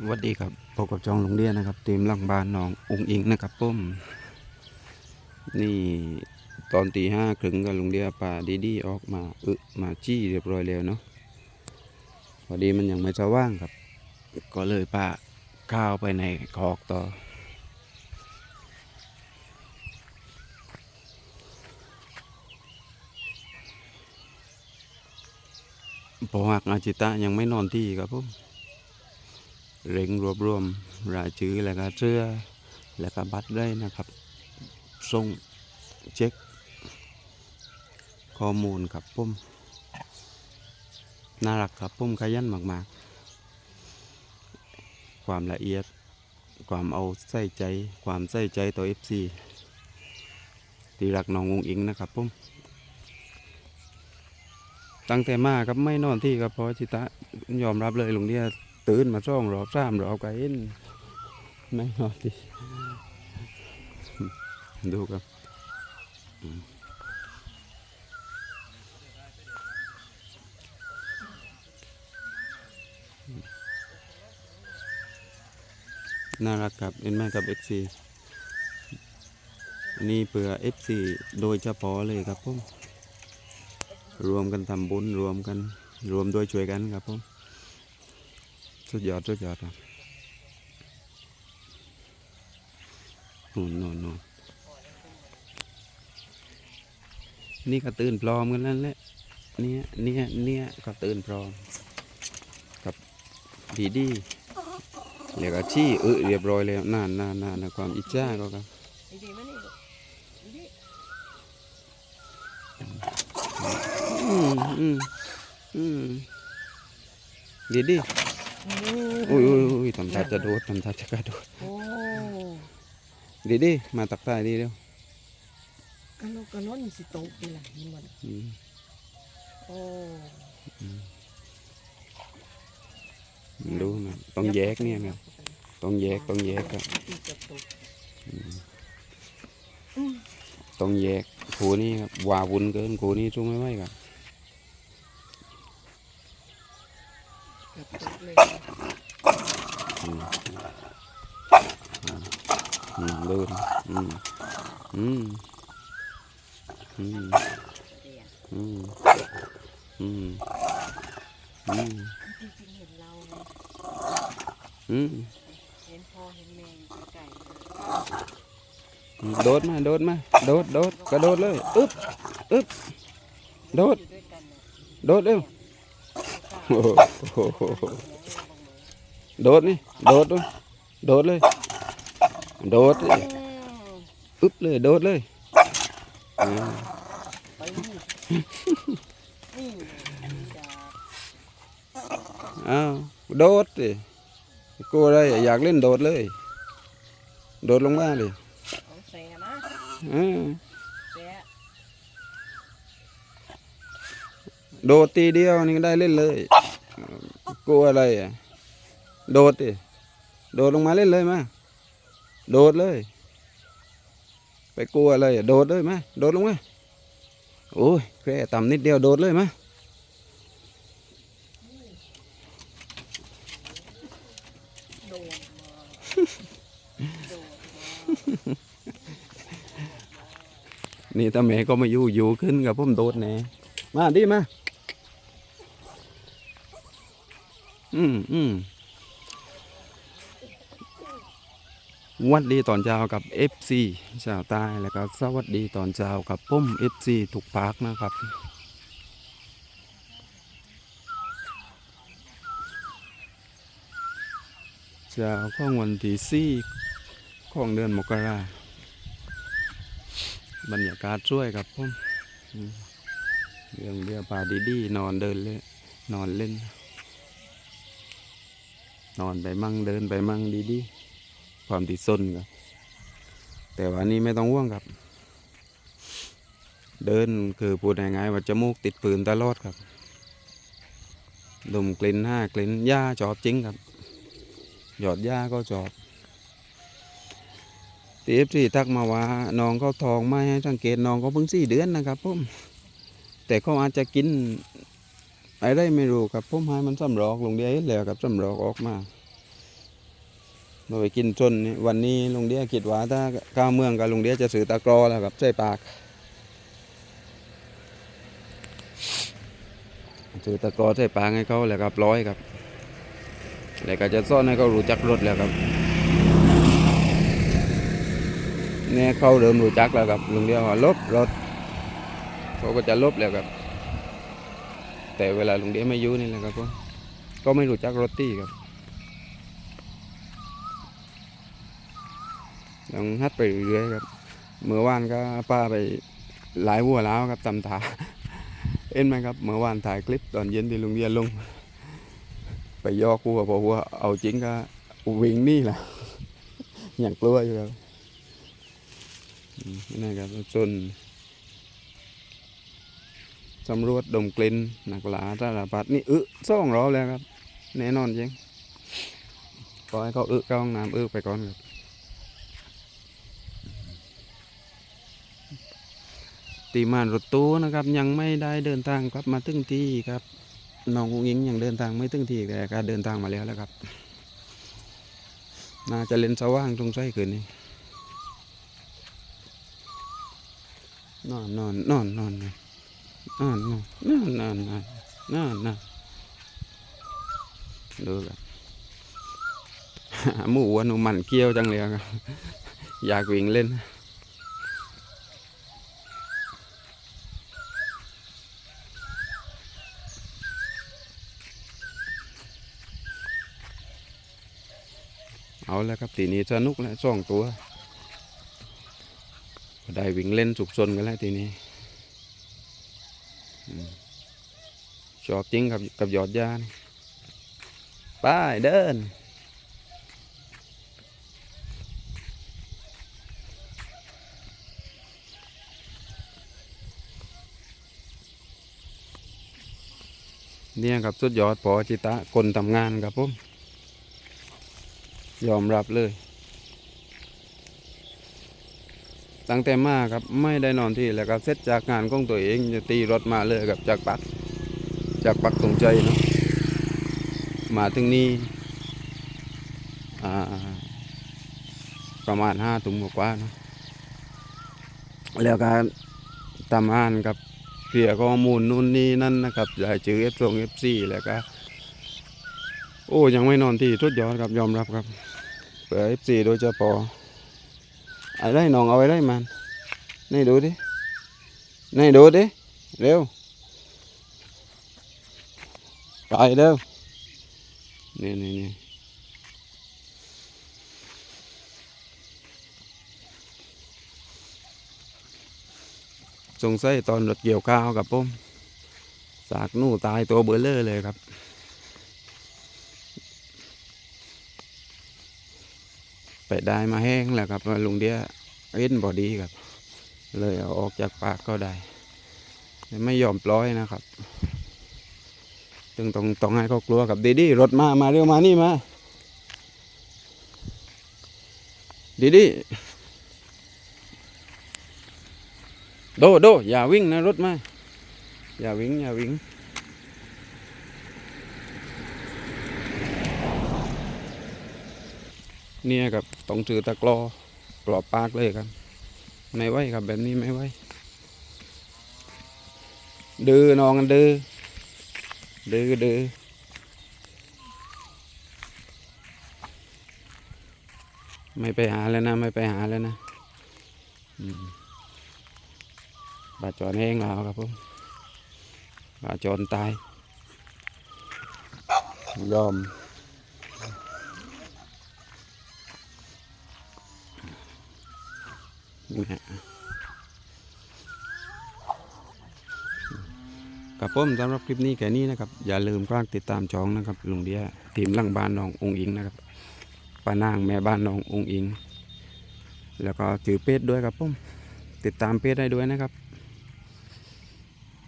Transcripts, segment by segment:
สวัสดีครับพบกับจองลุงเดียนะครับทีมหลังบานน้ององค์อิงนะครับปุ้มนี่ตอนตีห้าครึ่งกับลุงเดียป่าดีดีออกมาอึมาจี้เรียบร้อยแล้วเนาะพอดีมันยังไม่จะว่างครับ ก็เลยป่าข้าวไปในคอกต่อ พอหักอาจิตะยังไม่นอนที่ครับผม เร่งรวบรวมรายชื่อแล้วก็เสื้อแล้วก็บัตรได้นะครับส่งเช็คข้อมูลครับผมน่ารักครับผมขยันมากๆ ความละเอียด ความเอาใส่ใจ ความใส่ใจต่อ FC ที่รักน้ององอิงนะครับผมตั้งแต่มาครับไม่นอนที่ครับเพราะจิตะยอมรับเลยหลุงเดีย ตื่นมาช่องรอบสามรอบก็เห็นไม่นอนดีดูครับน่ารักครับเห็นไหมกับ FC นี่เปื่อ FC โดยเฉพาะเลยครับผมรวมกันทำบุญรวมกัน รวมโดยช่วยกันครับผม สุดยอดสุดยอดครับนู่นนู่นนู่นนี่ก็ตื่นพร้อมกันนั่นแหละเนี่ยเนี่ยเนี่ยก็ตื่นพร้อม กับดีดีเรียกอาชีเออเรียบร้อยแล้วนานนานนานนะความอิจฉาก็ครับอืมอืมอืมดีดี อุ้ยอุ้ยอุ้ยทำท่าจะโดดทำท่าจะกระโดดโอ้ดีดีมาตักใต้ดีเร็วกันนกกันนอนสิโตกี่หลังนี่มันอืมโอ้ดูนะต้องแยกเนี่ยนะต้องแยกต้องแยกครับตีเกับตกต้องแยกครูนี่ครับว่าวุ่นเกินครูนี่สู้ไม่ไหวครับ เกับตกเลย อืม อืมดูนะอืมอืมอืมเดียวอืมอืมอืมจริงๆเห็นเราอืมเห็นพ่อเห็นแม่อยู่ไกลโดดมาโดดมาโดดโดดกระโดดเลยอึ๊บอึ๊บโดดอยู่ด้วยกันเนี่ยโดดเร็วโอ้โหโดดนี่โดดด้วยโดดเลย โดดเลยอึ๊บเลยโดดเลยอ่าไปนี่นี่จ้าอ้าวโดดดิกลัวอะไรอยากเล่นโดดเลย โดดลงมาเลยเอาแสนะอ่าแสโดดตีเดียวนี่ก็ได้เล่นเลยกลัวอะไรอะ โดดดิโดดลงมาเล่นเลยมา โดดเลย ไปกลัวอะไรโดดเลยไหมโดดลงไหมโอ้ยแค่ต่ำนิดเดียวโดดเลยมาโดนมนี่ถ้าแม่ก็มาอยู่อยู่ขึ้นกับผมโดดแน่มาดิมา อืมอืมส วัสดีตอนเช้ากับ FC ชาวใต้แล้วก็สวัสดีตอนเช้ากับผม FC ทุกภาคนะครับ เช้าของวันที่สี่ของเดือนมกราบรรยากาศช่วยครับผมอืมเรื่องเรือปลาดีๆนอนเดินเล่นนอนเล่น นอนไปมั่งเดินไปมั่งดีๆ ความติดซนครับ แต่ว่านี้ไม่ต้องห่วงครับ เดินคือพูดง่ายๆว่าจมูกติดปืนตลอดครับดมกลิ่นห้ากลิ่นหญ้าจอบจริงครับ หยอดหญ้าก็จอบตีเอฟซีทักมาว่าน้องเขาทองไม่ให้สังเกตน้องเขาเพิ่งสี่เดือนนะครับผมแต่เขาอาจจะกินอะไรไม่รู้ครับผมให้มันสำรอกลงเดียวเห็นแล้วครับสำรอกออกมา เราไปกินจนนี่วันนี้ลุงเดียคิดว่าถ้าก้าวเมืองกับลุงเดียจะซื้อตะกรอแล้วครับใส่ปากซื้อตะกรอใส่ปากให้เขาแล้วครับร้อยครับแล้วก็จะซ่อนให้เขารู้จักรถแล้วครับเนี่ยเขาเริ่มรู้จักแล้วครับลุงเดียว่าลบรถเขาก็จะลบแล้วครับ แต่เวลาลุงเดียไม่อยู่นี่แหละครับก็ไม่รู้จักรถตี้ครับ ต้องฮัดไปเรื่อยๆครับเมื่อวานก็ป้าไปหลายวัวแล้วครับตำถาเอ็นไหมครับเมื่อวานถ่ายคลิปตอนเย็นที่ลุงเดียนลง ไปยอกวัวพอวัวเอาจริงก็วิ่งนี่แหละอย่างกลัวอยู่ครับอืมนี่นะครับจนสำรวจดมกลิ่นหนักหลาสารพัดนี่อึซ่องรอแล้วครับ แน่นอนจริงปล่อยเขาอึเข้าห้องน้ำอึไปก่อนครับ ตีมานรถตู้นะครับ ยังไม่ได้เดินทางกลับมาถึงที่ครับน้องอุ้งอิงยังเดินทางไม่ถึงที่แต่ก็เดินทางมาแล้วแล้วครับ น่าจะเล่นสว่างตรงไส้คืนนี้นอนนอนนอนนอนนอนนอนนอนนอนนอนนอนนอนดูครับหมูอ้วนหนูหมันเกี้ยวจังเลยครับอยากวิ่งเล่น เอาแล้วครับทีนี้สนุกแล้วสองตัว ได้วิ่งเล่นสุกซนกันแล้วทีนี้ชอบจริงกับกับยอดยานี่ไปเดินเนี่ยครับสุดยอดพอจิตะคนทำงานครับผม ยอมรับเลย ตั้งแต่มาครับไม่ได้นอนที่แล้วก็เสร็จจากงานของตัวเองจะตีรถมาเลยครับจากปัก จากปักตรงใจเนาะมาถึงนี่ประมาณห้าทุ่มกว่าเนาะแล้วก็ทำงานกับเคลียร์ข้อมูลนู่นนี่นั่นนะครับได้เจอเอฟซงเอฟซีแล้วก็ โอ้ยังไม่นอนที่ทุดยอดครับยอมรับครับเปิดเอฟซีโดยเฉพาะอะไรน้องเอาไว้ได้มันนี่ดูดินี่ดูดิเร็วไปเร็วนี่นี่นี่สงสัยตอนรถเกี่ยวข้าวกับผมสากนู่ตายตัวเบลเลอร์เลยครับ ไปได้มาแห้งแล้วครับลุงเดียเอ็นบอดีครับ เลยเอาออกจากปากก็ได้แต่ไม่ยอมปล่อยนะครับจึงต้องต้องให้เขากลัวกับดีดีรถมามาเร็วมานี่มาดีดีโดโดอย่าวิ่งนะรถมาอย่าวิ่งอย่าวิ่งเนี่ยครับ ต้องถือตะกรอกรอบปากเลยครับ ไม่ไหวครับแบบนี้ไม่ไหวดื้อนองกันดื้อดื้อดื้อไม่ไปหาแล้วนะ ไม่ไปหาแล้วนะบาดจอนแห้งแล้วครับผมบาดจอนตายยอม นี่ฮะกับผมสำหรับคลิปนี้แค่นี้นะครับ อย่าลืมฝากติดตามช่องนะครับลุงเดียทีมหลังบ้านน้ององอิงนะครับป้านางแม่บ้านน้ององอิง แล้วก็ถือเพจด้วยครับผมติดตามเพจได้ด้วยนะครับ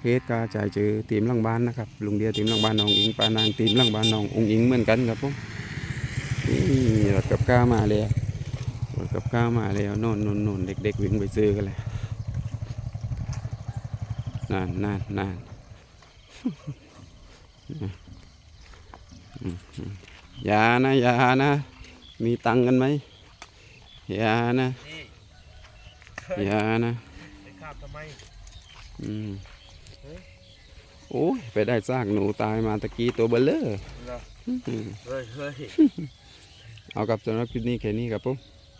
เพจก็จะชื่อทีมหลังบ้านนะครับลุงเดียทีมหลังบ้านน้องอิงป้านางทีมหลังบ้านน้ององอิงเหมือนกันครับผมนี่รถกับข้ามาเลย รถกับข้าวมาแล้วโน่นโน่นโน่นเด็กๆวิ่งไปซื้อกันเลยนานนานนานอืมอืมอย่านะอย่านะ มีตังค์กันไหมอย่านะนี่อย่านะไปคาบทำไมอืมเฮ้ยโอ้ยไปได้ซากหนูตายมาตะกี้ตัวเบลเลอร์เหรออืมเฮ้ยเฮ้ยเอากับสำหรับคลิปนี้แค่นี้ครับผม